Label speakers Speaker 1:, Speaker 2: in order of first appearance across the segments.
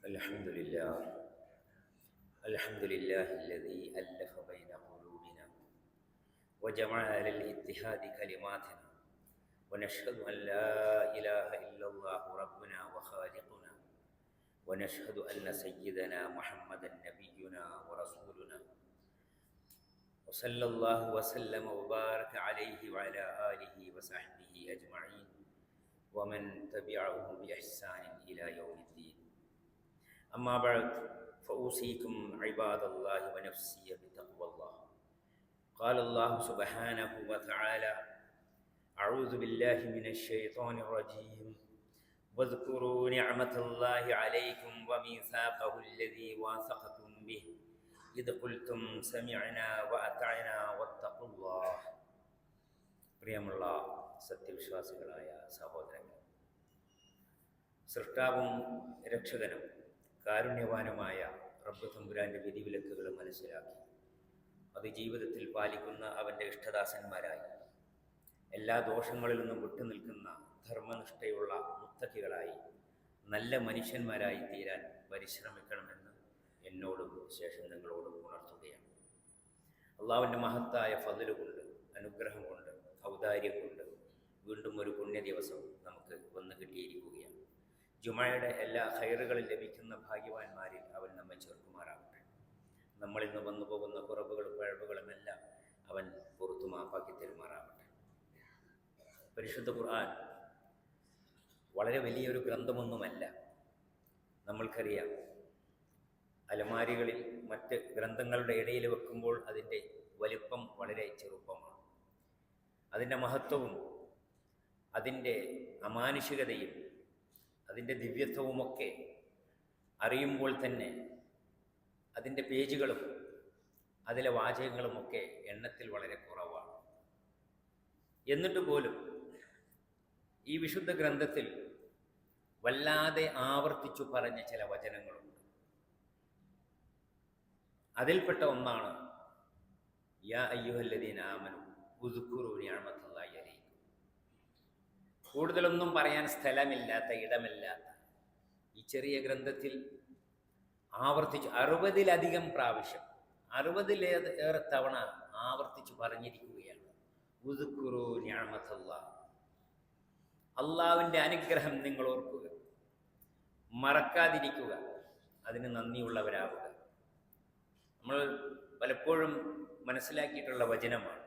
Speaker 1: الحمد لله. الحمد لله الذي ألف بين قلوبنا وجمع على الاتحاد كلماتنا. ونشهد أن لا إله إلا الله ربنا وخالقنا. ونشهد أن سيدنا محمدا نبينا ورسولنا. وصلى الله وسلم وبارك عليه وعلى آله وصحبه أجمعين. ومن تبعهم بإحسان إلى يوم الدين. أما بعد فأوصيكم عباد الله ونفسي بتقوى الله قال الله سبحانه وتعالى أعوذ بالله من الشيطان الرجيم واذكروا نعمة الله عليكم وميثاقه الذي واثقكم به إذ قلتم سمعنا وأطعنا واتقوا الله പ്രിയമുള്ള സത്യവിശ്വാസികളായ സഹോദരങ്ങൾ സൃഷ്ടാവും രക്ഷകനും കാരുണ്യവാനുമായ റബ്ബ് തമ്പുരാന്റെ വിധിവിലക്കുകൾ മനസ്സിലാക്കി. അത് ജീവിതത്തിൽ പാലിക്കുന്ന അവന്റെ ഇഷ്ടദാസന്മാരായി. എല്ലാ ദോഷങ്ങളിൽ നിന്നും വിട്ടുനിൽക്കുന്ന ധർമ്മനിഷ്ഠയുള്ള മുത്തക്കികളായി നല്ല മനുഷ്യന്മാരായി തീരാൻ പരിശ്രമിക്കണമെന്ന് എന്നോടും ശേഷം നിങ്ങളോടും ഉണർത്തുകയാണ്. അള്ളാവിന്റെ മഹത്തായ ഫതിൽ കൊണ്ട് അനുഗ്രഹം കൊണ്ട് ഔദാര്യം കൊണ്ട് വീണ്ടും ഒരു പുണ്യ ദിവസം നമുക്ക് വന്നു കിട്ടിയിരിക്കുകയാണ്. ജുമയുടെ എല്ലാ ഹൈറുകളും ലഭിക്കുന്ന ഭാഗ്യവാന്മാരിൽ അവൻ നമ്മെ ചേർക്കുമാറാകട്ടെ നമ്മളിൽ നിന്ന് വന്നു പോകുന്ന കുറവുകളും പിഴവുകളുമെല്ലാം അവൻ പുറത്തു മാപ്പാക്കി തരുമാറാകട്ടെ. പരിശുദ്ധ ഖുർആൻ വളരെ വലിയൊരു ഗ്രന്ഥമൊന്നുമല്ല. നമ്മൾക്കറിയാം അലമാരികളിൽ മറ്റ് ഗ്രന്ഥങ്ങളുടെ ഇടയിൽ വെക്കുമ്പോൾ അതിന്റെ വലിപ്പം വളരെ ചെറുപ്പമാണ്. അതിന്റെ മഹത്വവും അതിന്റെ അമാനുഷികതയും അതിന്റെ ദിവ്യത്വവുമൊക്കെ അറിയുമ്പോൾ തന്നെ അതിന്റെ പേജുകളും അതിലെ വാചകങ്ങളുമൊക്കെ എണ്ണത്തിൽ വളരെ കുറവാണ്. എന്നിട്ട് പോലും ഈ വിശുദ്ധ ഗ്രന്ഥത്തിൽ വല്ലാതെ ആവർത്തിച്ചു പറഞ്ഞ ചില വചനങ്ങളുണ്ട്. അതിൽപ്പെട്ട ഒന്നാണ് യാ അയ്യുഹല്ലദീൻ ആമനു ഉദുക്കുറു അലൈക്കും കൂടുതലൊന്നും പറയാൻ സ്ഥലമില്ലാത്ത ഇടമില്ലാത്ത. ഈ ചെറിയ ഗ്രന്ഥത്തിൽ ആവർത്തിച്ച് അറുപതിലധികം പ്രാവശ്യം അറുപതിലേറെ തവണ ആവർത്തിച്ചു പറഞ്ഞിരിക്കുകയാണ്. ഉദുക്കുറു ഞാമത്തല്ല അള്ളാവിന്റെ അനുഗ്രഹം നിങ്ങൾ ഓർക്കുക. മറക്കാതിരിക്കുക. അതിന് നന്ദിയുള്ളവരാവുക. നമ്മൾ പലപ്പോഴും മനസ്സിലാക്കിയിട്ടുള്ള വചനമാണ്.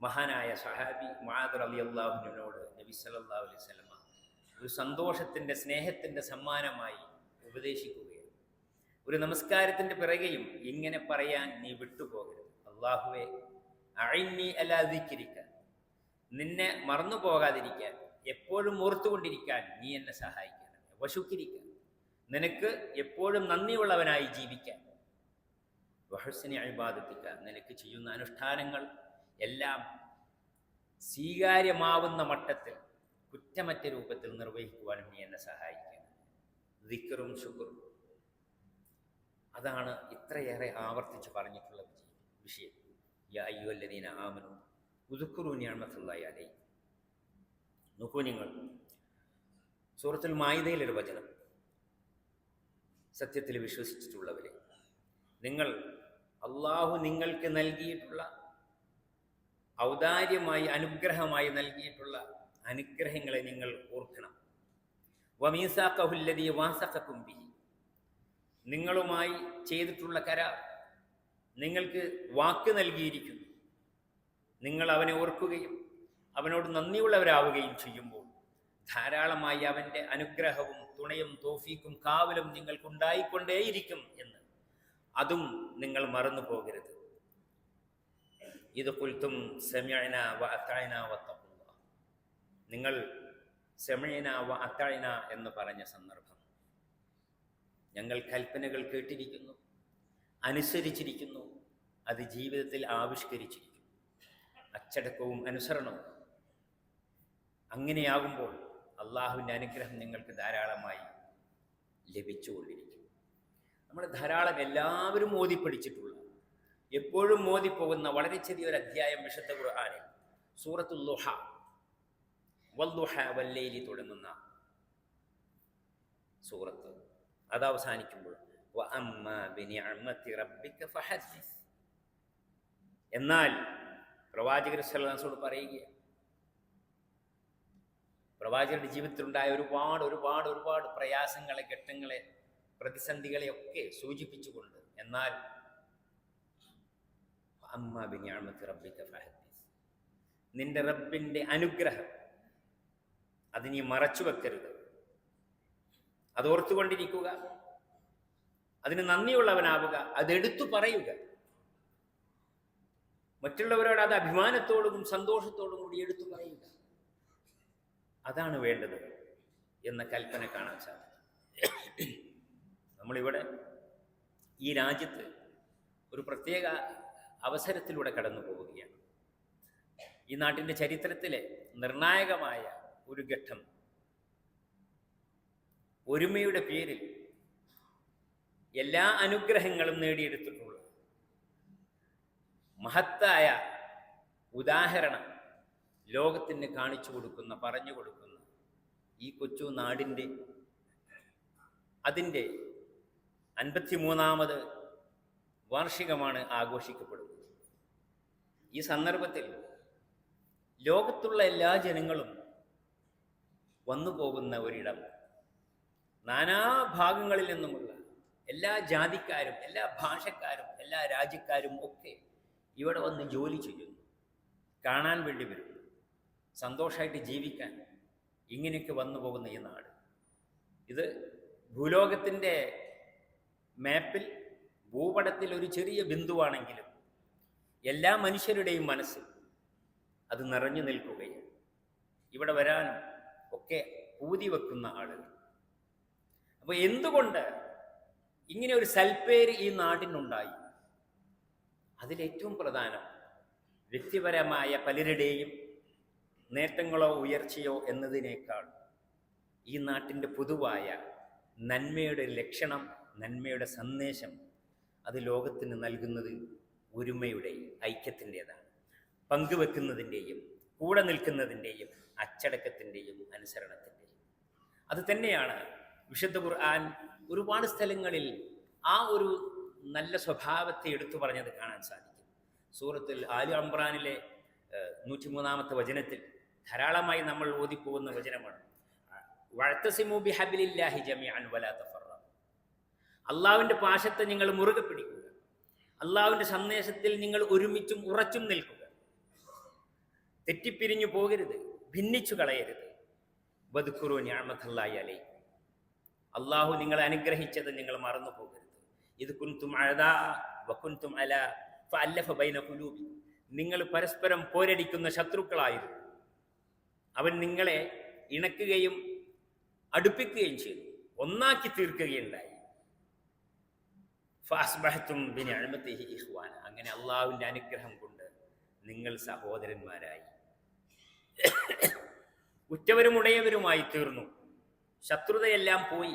Speaker 1: മഹാനായ സഹാബി മഹാദർ അലി അള്ളാഹുവിനോട് നബി സല്ലാ അലൈഹി സ്വലമ ഒരു സന്തോഷത്തിന്റെ സ്നേഹത്തിന്റെ സമ്മാനമായി ഉപദേശിക്കുകയാണ്. ഒരു നമസ്കാരത്തിന്റെ പിറകെയും ഇങ്ങനെ പറയാൻ നീ വിട്ടുപോകരുത്. അള്ളാഹുവെ അഴിഞ്ഞി അല ദിക്കിരിക്ക നിന്നെ മറന്നു പോകാതിരിക്കാൻ എപ്പോഴും ഓർത്തുകൊണ്ടിരിക്കാൻ നീ എന്നെ സഹായിക്കണം. വശുക്കിരിക്കുക നിനക്ക് എപ്പോഴും നന്ദിയുള്ളവനായി ജീവിക്കാൻ. വഹസിനെ അഴിബാദത്തിക്ക നിനക്ക് ചെയ്യുന്ന അനുഷ്ഠാനങ്ങൾ എല്ലാം സ്വീകാര്യമാവുന്ന മട്ടത്തിൽ കുറ്റമറ്റ രൂപത്തിൽ നിർവഹിക്കുവാനും നീ എന്നെ സഹായിക്കണം. ദിക്കറും ശുക്റും. അതാണ് ഇത്രയേറെ ആവർത്തിച്ച് പറഞ്ഞിട്ടുള്ള വിഷയം. യാ അയ്യുവല്ലദീന ആമനു ഉദുക്കുറു ഞാമത്തുള്ളായി അലൈ. നോക്കൂ നിങ്ങൾ സൂറത്തുൽ വചനം. സത്യത്തിൽ വിശ്വസിച്ചിട്ടുള്ളവരെ. നിങ്ങൾ അള്ളാഹു നിങ്ങൾക്ക് നൽകിയിട്ടുള്ള ഔദാര്യമായി അനുഗ്രഹമായി നൽകിയിട്ടുള്ള അനുഗ്രഹങ്ങളെ നിങ്ങൾ ഓർക്കണം. വമീസാക്കഹുല്ലതി വാസക്കുംബി നിങ്ങളുമായി ചെയ്തിട്ടുള്ള കരാർ നിങ്ങൾക്ക് വാക്ക് നൽകിയിരിക്കുന്നു. നിങ്ങൾ അവനെ ഓർക്കുകയും അവനോട് നന്ദിയുള്ളവരാവുകയും ചെയ്യുമ്പോൾ ധാരാളമായി അവന്റെ അനുഗ്രഹവും തുണയും തോഫീക്കും കാവലും നിങ്ങൾക്കുണ്ടായിക്കൊണ്ടേയിരിക്കും എന്ന്. അതും നിങ്ങൾ മറന്നു പോകരുത്. ഇത് കുൽത്തും സെമിയന വ അത്തായന നിങ്ങൾ സെമിയന വ അത്തായന എന്ന് പറഞ്ഞ സന്ദർഭം ഞങ്ങൾ കൽപ്പനകൾ കേട്ടിരിക്കുന്നു അനുസരിച്ചിരിക്കുന്നു അത് ജീവിതത്തിൽ ആവിഷ്കരിച്ചിരിക്കുന്നു. അച്ചടക്കവും അനുസരണവും അങ്ങനെയാകുമ്പോൾ അള്ളാഹുവിന്റെ അനുഗ്രഹം നിങ്ങൾക്ക് ധാരാളമായി ലഭിച്ചുകൊണ്ടിരിക്കും. നമ്മൾ ധാരാളം എല്ലാവരും മോദി പഠിച്ചിട്ടുള്ള എപ്പോഴും മോദി പോകുന്ന വളരെ ചെറിയൊരു അധ്യായം വിശുദ്ധ സൂറത്തുൽ ലുഹ വല്ലുഹ വല്ലേലി തുടങ്ങുന്ന സൂറത്ത് അത് അവസാനിക്കുമ്പോൾ എന്നാൽ പ്രവാചകർ സല്ലാസോട് പറയുകയാണ് പ്രവാചകരുടെ ജീവിതത്തിലുണ്ടായ ഒരുപാട് ഒരുപാട് ഒരുപാട് പ്രയാസങ്ങളെ ഘട്ടങ്ങളെ പ്രതിസന്ധികളെ ഒക്കെ സൂചിപ്പിച്ചുകൊണ്ട് എന്നാൽ നിന്റെ റബ്ബിന്റെ അനുഗ്രഹം അത് നീ മറച്ചു വെക്കരുത്. അത് ഓർത്തുകൊണ്ടിരിക്കുക. അതിന് നന്ദിയുള്ളവനാവുക. അതെടുത്തു പറയുക. മറ്റുള്ളവരോട് അത് അഭിമാനത്തോടും സന്തോഷത്തോടും കൂടി എടുത്തു പറയുക. അതാണ് വേണ്ടത് എന്ന കൽപ്പന കാണാൻ സാധിക്കും. നമ്മളിവിടെ ഈ രാജ്യത്ത് ഒരു പ്രത്യേക അവസരത്തിലൂടെ കടന്നു പോവുകയാണ്. ഈ നാട്ടിന്റെ ചരിത്രത്തിലെ നിർണായകമായ ഒരു ഘട്ടം ഒരുമയുടെ പേരിൽ എല്ലാ അനുഗ്രഹങ്ങളും നേടിയെടുത്തിട്ടുള്ള മഹത്തായ ഉദാഹരണം ലോകത്തിന് കാണിച്ചു കൊടുക്കുന്ന പറഞ്ഞു കൊടുക്കുന്ന ഈ കൊച്ചു നാടിന്റെ അതിന്റെ അൻപത്തിമൂന്നാമത് വാർഷികമാണ് ആഘോഷിക്കപ്പെടുന്നത്. ഈ സന്ദർഭത്തിൽ ലോകത്തുള്ള എല്ലാ ജനങ്ങളും വന്നു പോകുന്ന ഒരിടം നാനാഭാഗങ്ങളിൽ നിന്നുമുള്ള എല്ലാ ജാതിക്കാരും എല്ലാ ഭാഷക്കാരും എല്ലാ രാജ്യക്കാരും ഒക്കെ ഇവിടെ വന്ന് ജോലി ചെയ്യുന്നു. കാണാൻ വേണ്ടി വരുന്നു സന്തോഷമായിട്ട് ജീവിക്കാൻ ഇങ്ങനെയൊക്കെ വന്നു പോകുന്ന ഈ നാട്. ഇത് ഭൂലോകത്തിന്റെ മാപ്പിൽ ഭൂപടത്തിൽ ഒരു ചെറിയ ബിന്ദുവാണെങ്കിലും എല്ലാ മനുഷ്യരുടെയും മനസ്സ് അത് നിറഞ്ഞു നിൽക്കുകയും ഇവിടെ വരാനും ഒക്കെ പൂതി വെക്കുന്ന ആളുകൾ. അപ്പോൾ എന്തുകൊണ്ട് ഇങ്ങനെ ഒരു സൽപ്പേര് ഈ നാടിനുണ്ടായി? അതിലേറ്റവും പ്രധാനം വ്യക്തിപരമായ പലരുടെയും നേട്ടങ്ങളോ ഉയർച്ചയോ എന്നതിനേക്കാൾ ഈ നാട്ടിന്റെ പൊതുവായ നന്മയുടെ ലക്ഷണം നന്മയുടെ സന്ദേശം അത് ലോകത്തിന് നൽകുന്നത് ഒരുമയുടെ ഐക്യത്തിന്റെതാണ്. പങ്കുവെക്കുന്നതിന്റെയും കൂടെ നിൽക്കുന്നതിന്റെയും അച്ചടക്കത്തിന്റെയും അനുസരണത്തിന്റെയും. അത് തന്നെയാണ് വിശുദ്ധ ഖുർആൻ ഒരുപാട് സ്ഥലങ്ങളിൽ ആ ഒരു നല്ല സ്വഭാവത്തെ എടുത്തു പറഞ്ഞത് കാണാൻ സാധിക്കും. സൂറത്തിൽ ആലു അംബ്രാനിലെ നൂറ്റിമൂന്നാമത്തെ വചനത്തിൽ ധാരാളമായി നമ്മൾ ഓതിപ്പോകുന്ന വചനമാണ്. വഴത്തസിമു ബിഹബിലില്ലാഹി ജമിഅൻ വലാ തഫറഖു അള്ളാവിന്റെ പാശത്തെ നിങ്ങൾ മുറുകെ പിടിക്കുക. അള്ളാവിന്റെ സന്ദേശത്തിൽ നിങ്ങൾ ഒരുമിച്ചും ഉറച്ചും നിൽക്കുക. തെറ്റിപ്പിരിഞ്ഞു പോകരുത് ഭിന്നിച്ചു കളയരുത്. ബതുക്കുറു ഞാമത്തല്ലായി അലൈ അള്ളാഹു നിങ്ങളെ അനുഗ്രഹിച്ചത് നിങ്ങൾ മറന്നു പോകരുത്. ഇത് കുന്തും അഴതാ വക്കുന്തും അല അല്ലഫ ബൈന കുലൂബി നിങ്ങൾ പരസ്പരം പോരടിക്കുന്ന ശത്രുക്കളായിരുന്നു. അവൻ നിങ്ങളെ ഇണക്കുകയും അടുപ്പിക്കുകയും ചെയ്തു. ഒന്നാക്കി തീർക്കുകയുണ്ടായി. അങ്ങനെ അള്ളാഹുവിന്റെ അനുഗ്രഹം കൊണ്ട് നിങ്ങൾ സഹോദരന്മാരായി. ഉറ്റവരും ഉടയവരുമായി തീർന്നു. ശത്രുതയെല്ലാം പോയി.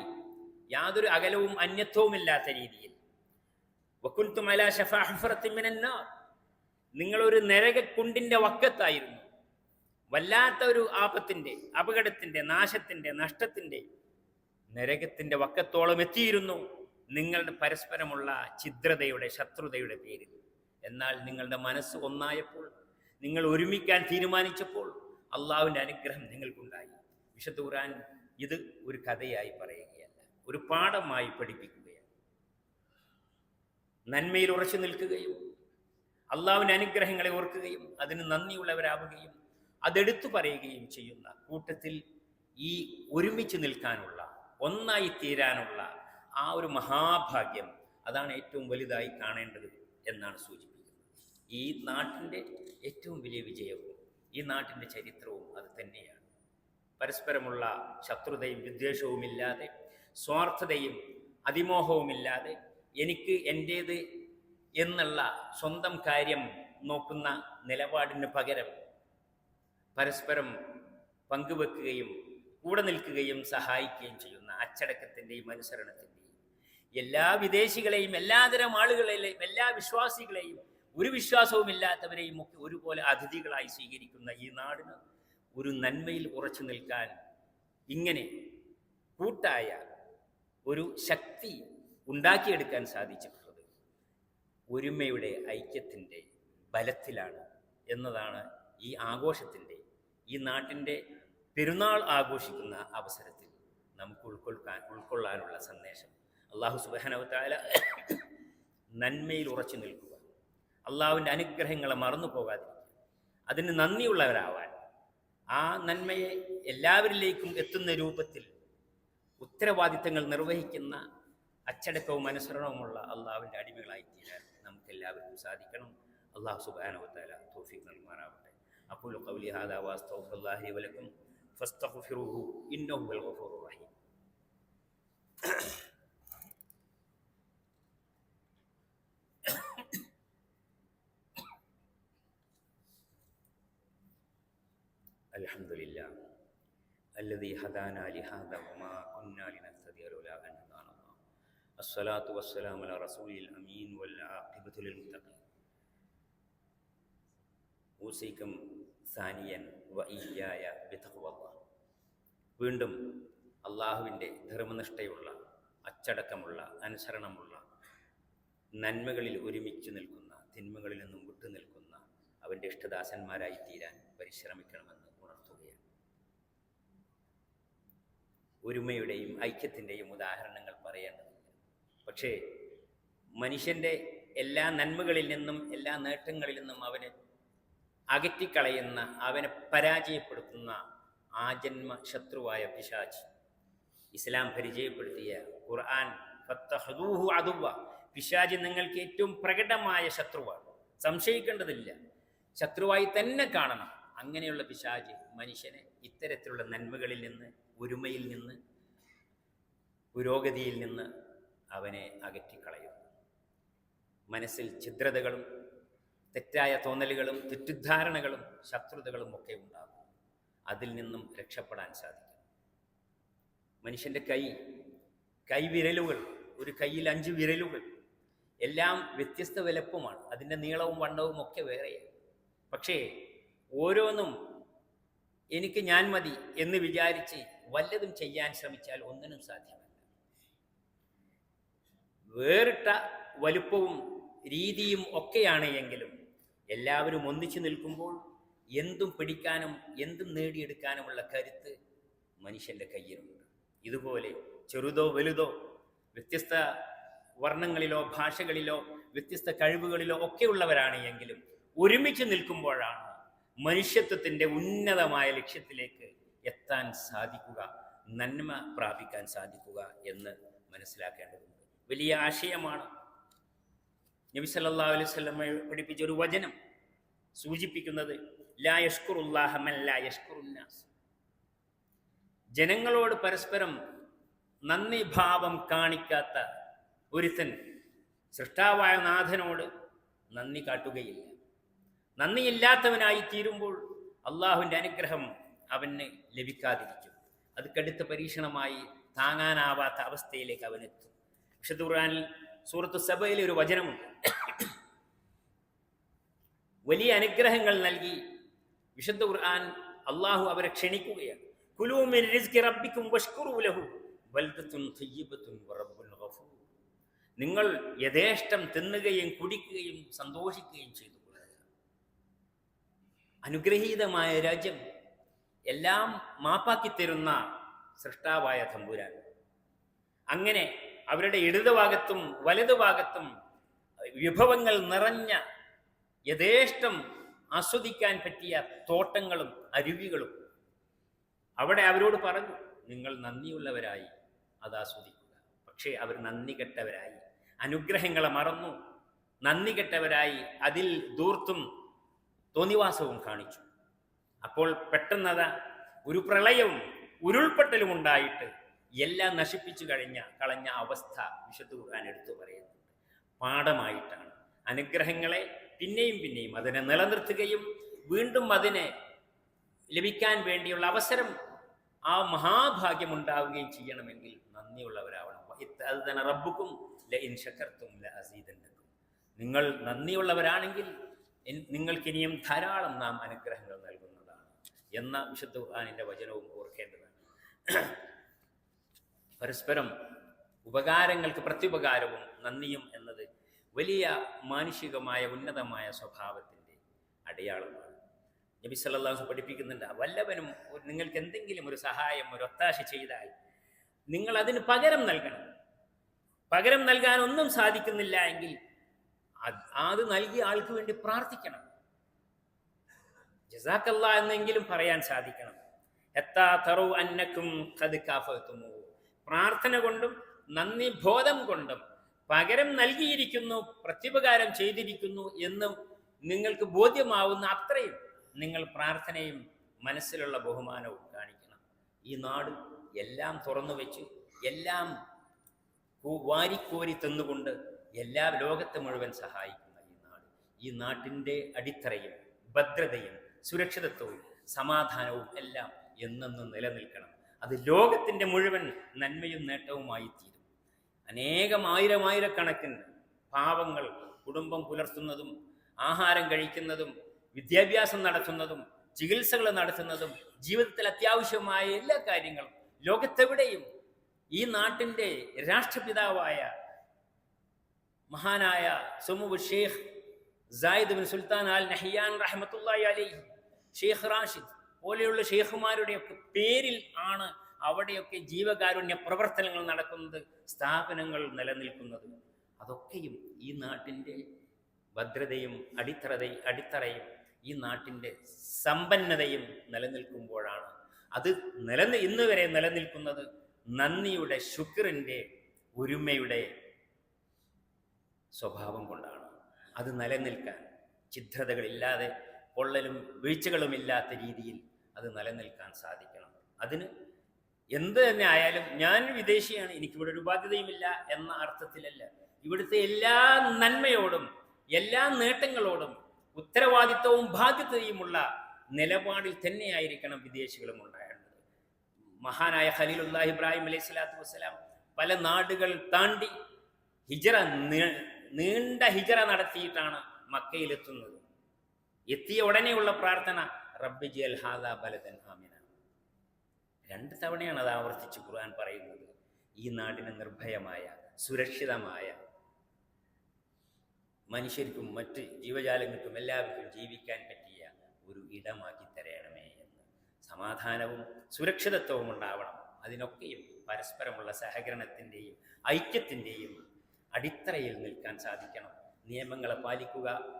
Speaker 1: യാതൊരു അകലവും അന്യത്വവുമില്ലാത്ത രീതിയിൽ. വക്കുൽത്തും അല ഷഫാഹുഫറത്തിമിനാ നിങ്ങളൊരു നരകക്കുണ്ടിന്റെ വക്കത്തായിരുന്നു. വല്ലാത്ത ഒരു ആപത്തിന്റെ അപകടത്തിന്റെ നാശത്തിന്റെ നഷ്ടത്തിന്റെ നരകത്തിന്റെ വക്കത്തോളം എത്തിയിരുന്നു നിങ്ങളുടെ പരസ്പരമുള്ള ഛിദ്രതയുടെ ശത്രുതയുടെ പേരിൽ. എന്നാൽ നിങ്ങളുടെ മനസ്സ് ഒന്നായപ്പോൾ നിങ്ങൾ ഒരുമിക്കാൻ തീരുമാനിച്ചപ്പോൾ അള്ളാഹുവിന്റെ അനുഗ്രഹം നിങ്ങൾക്കുണ്ടായി. വിശുദ്ധ ഖുർആൻ ഇത് ഒരു കഥയായി പറയുകയല്ല ഒരു പാഠമായി പഠിപ്പിക്കുകയാണ്. നന്മയിൽ ഉറച്ചു നിൽക്കുകയും അള്ളാഹുവിന്റെ അനുഗ്രഹങ്ങളെ ഓർക്കുകയും അതിന് നന്ദിയുള്ളവരാവുകയും അതെടുത്തു പറയുകയും ചെയ്യുന്ന കൂട്ടത്തിൽ ഈ ഒരുമിച്ച് നിൽക്കാനുള്ള ഒന്നായി തീരാനുള്ള ആ ഒരു മഹാഭാഗ്യം അതാണ് ഏറ്റവും വലുതായി കാണേണ്ടത് എന്നാണ് സൂചിപ്പിക്കുന്നത്. ഈ നാട്ടിന്റെ ഏറ്റവും വലിയ വിജയവും ഈ നാട്ടിന്റെ ചരിത്രവും അത് തന്നെയാണ്. പരസ്പരമുള്ള ശത്രുതയും വിദ്വേഷവുമില്ലാതെ സ്വാർത്ഥതയും അതിമോഹവുമില്ലാതെ എനിക്ക് എന്റേത് എന്നുള്ള സ്വന്തം കാര്യം നോക്കുന്ന നിലപാടിന് പകരം പരസ്പരം പങ്കുവെക്കുകയും കൂടെ നിൽക്കുകയും സഹായിക്കുകയും ചെയ്യുന്ന അച്ചടക്കത്തിന്റെയും അനുസരണത്തിന്റെയും എല്ലാ വിദേശികളെയും എല്ലാതരം ആളുകളെയും എല്ലാ വിശ്വാസികളെയും ഒരു വിശ്വാസവും ഇല്ലാത്തവരെയും ഒക്കെ ഒരുപോലെ അതിഥികളായി സ്വീകരിക്കുന്ന ഈ നാടിന് ഒരു നന്മയിൽ ഉറച്ചു നിൽക്കാൻ ഇങ്ങനെ കൂട്ടായ ഒരു ശക്തി ഉണ്ടാക്കിയെടുക്കാൻ സാധിച്ചിട്ടുള്ളത് ഒരുമയുടെ ഐക്യത്തിന്റെ ബലത്തിലാണ് എന്നതാണ് ഈ ആഘോഷത്തിന്റെ ഈ നാട്ടിന്റെ പെരുന്നാൾ ആഘോഷിക്കുന്ന അവസരത്തിൽ നമുക്ക് ഉൾക്കൊള്ളാൻ ഉൾക്കൊള്ളാനുള്ള സന്ദേശം. അള്ളാഹു സുബാനവത്തായ നന്മയിൽ ഉറച്ചു നിൽക്കുക. അള്ളാഹുവിന്റെ അനുഗ്രഹങ്ങളെ മറന്നു പോകാതിരിക്കുക. അതിന് നന്ദിയുള്ളവരാവാൻ ആ നന്മയെ എല്ലാവരിലേക്കും എത്തുന്ന രൂപത്തിൽ ഉത്തരവാദിത്തങ്ങൾ നിർവഹിക്കുന്ന അച്ചടക്കവും അനുസരണവുമുള്ള അള്ളാഹുവിന്റെ അടിമകളായി തീരാൻ നമുക്ക് എല്ലാവർക്കും സാധിക്കണം. അള്ളാഹു സുബാനവത്താല തോഫിക് നൽകുമാറാവട്ടെ. أقول قولي هذا وأستغفر الله لي ولكم فاستغفروه إنه هو الغفور الرحيم. الحمد لله الذي هدانا لهذا وما كنا لنهتدي لولا أن هدانا الله. الصلاة والسلام على رسول الأمين والعاقبة للمتقين. أوصيكم സാനിയൻ വയ്യായ ഇയ്യായ വീണ്ടും അള്ളാഹുവിന്റെ ധർമ്മനിഷ്ഠയുള്ള അച്ചടക്കമുള്ള അനുസരണമുള്ള നന്മകളിൽ ഒരുമിച്ച് നിൽക്കുന്ന തിന്മകളിൽ നിന്നും വിട്ടു നിൽക്കുന്ന അവന്റെ ഇഷ്ടദാസന്മാരായി തീരാൻ പരിശ്രമിക്കണമെന്ന് ഉണർത്തുകയാണ്. ഒരുമയുടെയും ഐക്യത്തിന്റെയും ഉദാഹരണങ്ങൾ പറയേണ്ടതില്ല പക്ഷേ മനുഷ്യന്റെ എല്ലാ നന്മകളിൽ നിന്നും എല്ലാ നേട്ടങ്ങളിൽ നിന്നും അവനെ അകറ്റിക്കളയുന്ന അവനെ പരാജയപ്പെടുത്തുന്ന ആജന്മ ശത്രുവായ പിശാജ് ഇസ്ലാം പരിചയപ്പെടുത്തിയ ഖുർആൻ ഫത്തഹദൂഹു അദുവ പിശാജ് നിങ്ങൾക്ക് ഏറ്റവും പ്രകടമായ ശത്രുവാണ്. സംശയിക്കേണ്ടതില്ല. ശത്രുവായി തന്നെ കാണണം. അങ്ങനെയുള്ള പിശാജ് മനുഷ്യനെ ഇത്തരത്തിലുള്ള നന്മകളിൽ നിന്ന് ഒരുമയിൽ നിന്ന് പുരോഗതിയിൽ നിന്ന് അവനെ അകറ്റിക്കളയും മനസ്സിൽ ഛിദ്രതകളും തെറ്റായ തോന്നലുകളും തെറ്റിദ്ധാരണകളും ശത്രുതകളും ഒക്കെ ഉണ്ടാകും. അതിൽ നിന്നും രക്ഷപ്പെടാൻ സാധിക്കും. മനുഷ്യന്റെ കൈ കൈവിരലുകൾ ഒരു കയ്യിൽ അഞ്ച് വിരലുകൾ എല്ലാം വ്യത്യസ്ത വലുപ്പമാണ്. അതിന്റെ നീളവും വണ്ണവും ഒക്കെ വേറെയാണ്. പക്ഷേ ഓരോന്നും എനിക്ക് ഞാൻ മതി എന്ന് വിചാരിച്ച് വല്ലതും ചെയ്യാൻ ശ്രമിച്ചാൽ ഒന്നിനും സാധ്യമല്ല. വേറിട്ട വലുപ്പവും രീതിയും ഒക്കെയാണ് എങ്കിലും എല്ലാവരും ഒന്നിച്ചു നിൽക്കുമ്പോൾ എന്തും പിടിക്കാനും എന്തും നേടിയെടുക്കാനുമുള്ള കരുത്ത് മനുഷ്യന്റെ കയ്യിലുണ്ട്. ഇതുപോലെ ചെറുതോ വലുതോ വ്യത്യസ്ത വർണങ്ങളിലോ ഭാഷകളിലോ വ്യത്യസ്ത കഴിവുകളിലോ ഒക്കെ ഉള്ളവരാണ് എങ്കിലും ഒരുമിച്ച് നിൽക്കുമ്പോഴാണ് മനുഷ്യത്വത്തിന്റെ ഉന്നതമായ ലക്ഷ്യത്തിലേക്ക് എത്താൻ സാധിക്കുക നന്മ പ്രാപിക്കാൻ സാധിക്കുക എന്ന് മനസ്സിലാക്കേണ്ടതുണ്ട്. വലിയ ആശയമാണ് നബി സല്ലാ അലൈഹി വസല്ലം പഠിപ്പിച്ച ഒരു വചനം സൂചിപ്പിക്കുന്നത് ലാ ജനങ്ങളോട് പരസ്പരം നന്ദി ഭാവം കാണിക്കാത്ത ഒരുത്തൻ സൃഷ്ടാവായ നാഥനോട് നന്ദി കാട്ടുകയില്ല. നന്ദിയില്ലാത്തവനായി തീരുമ്പോൾ അള്ളാഹുവിന്റെ അനുഗ്രഹം അവന് ലഭിക്കാതിരിക്കും. അത് കടുത്ത പരീക്ഷണമായി താങ്ങാനാവാത്ത അവസ്ഥയിലേക്ക് അവനെത്തും. വിശുദ്ധ ഖുർആനിൽ സൂറത്ത് സഭയിലെ ഒരു വചനമുണ്ട്. വലിയ അനുഗ്രഹങ്ങൾ നൽകി വിശുദ്ധ ഖുർആൻ അള്ളാഹു അവരെ ക്ഷണിക്കുകയാണ്. റിസ്കി റബ്ബിക്കും ഗഫൂർ. നിങ്ങൾ യഥേഷ്ടം തിന്നുകയും കുടിക്കുകയും സന്തോഷിക്കുകയും ചെയ്തു അനുഗ്രഹീതമായ രാജ്യം എല്ലാം മാപ്പാക്കി തരുന്ന സൃഷ്ടാവായ തമ്പുരാൻ. അങ്ങനെ അവരുടെ ഇടതുഭാഗത്തും വലതുഭാഗത്തും വിഭവങ്ങൾ നിറഞ്ഞ യഥേഷ്ടം ആസ്വദിക്കാൻ പറ്റിയ തോട്ടങ്ങളും അരുവികളും. അവിടെ അവരോട് പറഞ്ഞു നിങ്ങൾ നന്ദിയുള്ളവരായി അത് ആസ്വദിക്കുക. പക്ഷേ അവർ നന്ദി കെട്ടവരായി. അനുഗ്രഹങ്ങളെ മറന്നു. നന്ദി കെട്ടവരായി. അതിൽ ദൂർത്തും തോന്നിവാസവും കാണിച്ചു. അപ്പോൾ പെട്ടെന്നത് ഒരു പ്രളയവും ഉരുൾപൊട്ടലും ഉണ്ടായിട്ട് എല്ലാം നശിപ്പിച്ചു കഴിഞ്ഞ കളഞ്ഞ അവസ്ഥ വിശുദ്ധ ഖുർആൻ എടുത്തു പറയുന്നുണ്ട് പാഠമായിട്ടാണ്. അനുഗ്രഹങ്ങളെ പിന്നെയും പിന്നെയും അതിനെ നിലനിർത്തുകയും വീണ്ടും അതിനെ ലഭിക്കാൻ വേണ്ടിയുള്ള അവസരം ആ മഹാഭാഗ്യം ഉണ്ടാവുകയും ചെയ്യണമെങ്കിൽ നന്ദിയുള്ളവരാവണം. അത് തന്നെ റബ്ബുക്കും നിങ്ങൾ നന്ദിയുള്ളവരാണെങ്കിൽ നിങ്ങൾക്ക് നിങ്ങൾക്കിനിയും ധാരാളം നാം അനുഗ്രഹങ്ങൾ നൽകുന്നതാണ്. എന്ന വിശുദ്ധ ഖുർആാനിന്റെ വചനവും ഓർക്കേണ്ടതാണ്. പരസ്പരം ഉപകാരങ്ങൾക്ക് പ്രത്യുപകാരവും നന്ദിയും എന്നത് വലിയ മാനുഷികമായ ഉന്നതമായ സ്വഭാവത്തിന്റെ അടയാളമാണ്. നബി സല്ലാസ് പഠിപ്പിക്കുന്നുണ്ട് വല്ലവനും നിങ്ങൾക്ക് എന്തെങ്കിലും ഒരു സഹായം ഒരു ഒത്താശ ചെയ്താൽ നിങ്ങൾ അതിന് പകരം നൽകണം. പകരം നൽകാൻ ഒന്നും സാധിക്കുന്നില്ല എങ്കിൽ അത് നൽകിയ ആൾക്ക് വേണ്ടി പ്രാർത്ഥിക്കണം. ജസാക്കല്ല എന്നെങ്കിലും പറയാൻ സാധിക്കണം. എത്താ തറു അന്നക്കും കത് കാഫത്തുമോ. പ്രാർത്ഥന കൊണ്ടും നന്ദി ബോധം കൊണ്ടും പകരം നൽകിയിരിക്കുന്നു പ്രത്യുപകാരം ചെയ്തിരിക്കുന്നു എന്നും നിങ്ങൾക്ക് ബോധ്യമാവുന്ന അത്രയും നിങ്ങൾ പ്രാർത്ഥനയും മനസ്സിലുള്ള ബഹുമാനവും കാണിക്കണം. ഈ നാട് എല്ലാം തുറന്നു വെച്ച് എല്ലാം വാരിക്കോരി തന്നുകൊണ്ട് എല്ലാ ലോകത്തെ മുഴുവൻ സഹായിക്കുന്ന ഈ നാട്. ഈ നാട്ടിന്റെ അടിത്തറയും ഭദ്രതയും സുരക്ഷിതത്വവും സമാധാനവും എല്ലാം എന്നെന്നും നിലനിൽക്കണം. അത് ലോകത്തിന്റെ മുഴുവൻ നന്മയും നേട്ടവുമായി തീരും. അനേകം ആയിരം ആയിരക്കണക്കിന് പാവങ്ങൾ കുടുംബം പുലർത്തുന്നതും ആഹാരം കഴിക്കുന്നതും വിദ്യാഭ്യാസം നടത്തുന്നതും ചികിത്സകൾ നടത്തുന്നതും ജീവിതത്തിൽ അത്യാവശ്യമായ എല്ലാ കാര്യങ്ങളും ലോകത്തെവിടെയും ഈ നാട്ടിന്റെ രാഷ്ട്രപിതാവായ മഹാനായ സുമുബ് Sheikh Zayed bin Sultan Al Nahyan റഹ്മത്തുള്ളാഹി അലി ഷെയ്ഖ് റാഷിദ് പോലെയുള്ള ഷെയ്ഖുമാരുടെയൊക്കെ പേരിൽ ആണ് അവിടെയൊക്കെ ജീവകാരുണ്യ പ്രവർത്തനങ്ങൾ നടക്കുന്നത് സ്ഥാപനങ്ങൾ നിലനിൽക്കുന്നത്. അതൊക്കെയും ഈ നാട്ടിന്റെ ഭദ്രതയും അടിത്തറതയും അടിത്തറയും ഈ നാട്ടിന്റെ സമ്പന്നതയും നിലനിൽക്കുമ്പോഴാണ്. അത് നിലനി ഇന്ന് വരെ നിലനിൽക്കുന്നത് നന്ദിയുടെ ശുക്രന്റെ ഒരുമയുടെ സ്വഭാവം കൊണ്ടാണ്. അത് നിലനിൽക്കാൻ ഛിദ്രതകളില്ലാതെ പൊള്ളലും വീഴ്ചകളുമില്ലാത്ത രീതിയിൽ അത് നിലനിൽക്കാൻ സാധിക്കണം. അതിന് എന്ത് തന്നെ ആയാലും ഞാൻ വിദേശിയാണ് എനിക്കിവിടെ ഒരു ബാധ്യതയുമില്ല എന്ന അർത്ഥത്തിലല്ല. ഇവിടുത്തെ എല്ലാ നന്മയോടും എല്ലാ നേട്ടങ്ങളോടും ഉത്തരവാദിത്വവും ബാധ്യതയുമുള്ള നിലപാടിൽ തന്നെയായിരിക്കണം വിദേശികളും ഉണ്ടാകേണ്ടത്. മഹാനായ ഖലീലുല്ലാഹ് ഇബ്രാഹിം അലൈഹി സ്വലാത്തു വസ്സലാം പല നാടുകൾ താണ്ടി ഹിജറ നീണ്ട ഹിജറ നടത്തിയിട്ടാണ് മക്കയിലെത്തുന്നത്. എത്തിയ ഉടനെയുള്ള പ്രാർത്ഥന ജൽ ആമിന. രണ്ട് തവണയാണ് അത് ആവർത്തിച്ച് ഖുർആൻ പറയുന്നത്. ഈ നാടിന് നിർഭയമായ സുരക്ഷിതമായ മനുഷ്യർക്കും മറ്റ് ജീവജാലങ്ങൾക്കും എല്ലാവർക്കും ജീവിക്കാൻ പറ്റിയ ഒരു ഇടമാക്കി തരണമേ എന്ന്. സമാധാനവും സുരക്ഷിതത്വവും ഉണ്ടാവണം. അതിനൊക്കെയും പരസ്പരമുള്ള സഹകരണത്തിന്റെയും ഐക്യത്തിന്റെയും അടിത്തറയിൽ നിൽക്കാൻ സാധിക്കണം. നിയമങ്ങളെ പാലിക്കുക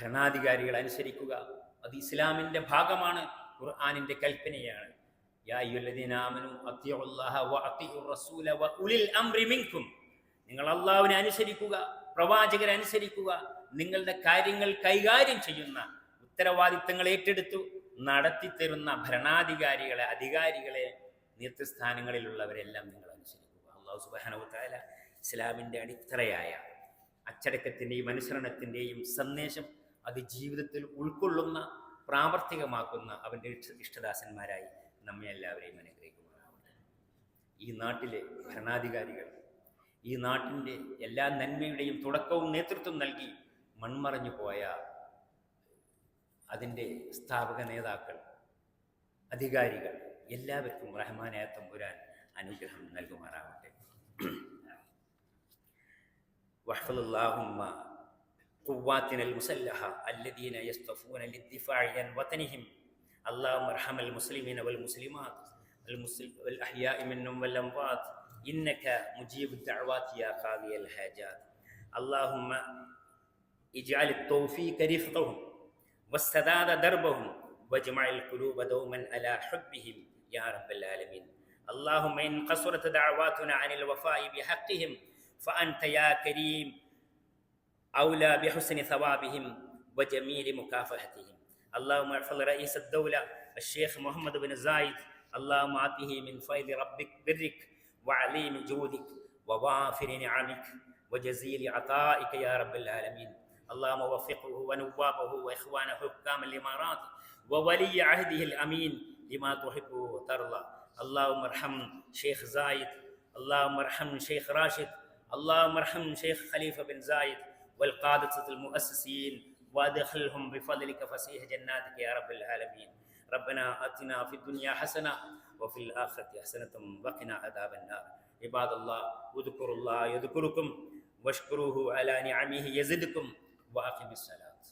Speaker 1: ഭരണാധികാരികൾ അനുസരിക്കുക അത് ഇസ്ലാമിന്റെ ഭാഗമാണ് ഖുർആാനിന്റെ കൽപ്പനയാണ്. നിങ്ങൾ അള്ളാഹുവിനെ അനുസരിക്കുക പ്രവാചകരെ അനുസരിക്കുക നിങ്ങളുടെ കാര്യങ്ങൾ കൈകാര്യം ചെയ്യുന്ന ഉത്തരവാദിത്തങ്ങൾ ഏറ്റെടുത്തു നടത്തിത്തരുന്ന ഭരണാധികാരികളെ അധികാരികളെ നേതൃസ്ഥാനങ്ങളിലുള്ളവരെല്ലാം നിങ്ങൾ അനുസരിക്കുക. അള്ളാഹു സുബാനവുത്തായ ഇസ്ലാമിന്റെ അടിത്തറയായ അച്ചടക്കത്തിന്റെയും അനുസരണത്തിന്റെയും സന്ദേശം അത് ജീവിതത്തിൽ ഉൾക്കൊള്ളുന്ന പ്രാവർത്തികമാക്കുന്ന അവന്റെ ഇഷ്ടദാസന്മാരായി നമ്മെ എല്ലാവരെയും അനുഗ്രഹിക്കുമാറാവട്ടെ. ഈ നാട്ടിലെ ഭരണാധികാരികൾ ഈ നാട്ടിന്റെ എല്ലാ നന്മയുടെയും തുടക്കവും നേതൃത്വം നൽകി മൺമറഞ്ഞു പോയ അതിന്റെ സ്ഥാപക നേതാക്കൾ അധികാരികൾ എല്ലാവർക്കും റഹ്മാനായ തമ്പുരാൻ അനുഗ്രഹം നൽകുമാറാവട്ടെ. വഹ്ഫലുല്ലാഹുമ്മ قواتنا المسلحة الذين يصطفون للدفاع عن وطنهم. اللهم ارحم المسلمين والمسلمات المسل... والأحياء منهم والأموات. إنك مجيب الدعوات يا قاضي الحاجات. اللهم اجعل التوفيق رفقهم والسداد دربهم واجمع القلوب دوما على حبهم يا رب العالمين. اللهم إن قصرت دعواتنا عن الوفاء بحقهم فأنت يا كريم أولى بحسن ثوابهم وجميل مكافحتهم. اللهم احفظ رئيس الدولة الشيخ محمد بن زايد. اللهم آته من فيض ربك برك وعليم جودك ووافر نعمك وجزيل عطائك يا رب العالمين. اللهم وفقه ونوابه وإخوانه حكام الإمارات وولي عهده الأمين لما تحبه وترضى. اللهم ارحم شيخ زايد. اللهم ارحم شيخ راشد. اللهم ارحم شيخ خليفة بن زايد. والقادة المؤسسين وأدخلهم بفضلك فسيح جناتك يا رب العالمين. ربنا آتنا في الدنيا حسنة وفي الآخرة حسنة وقنا عذاب النار. عباد الله اذكروا الله يذكركم واشكروه على نعمه يزدكم وأقم الصلاة.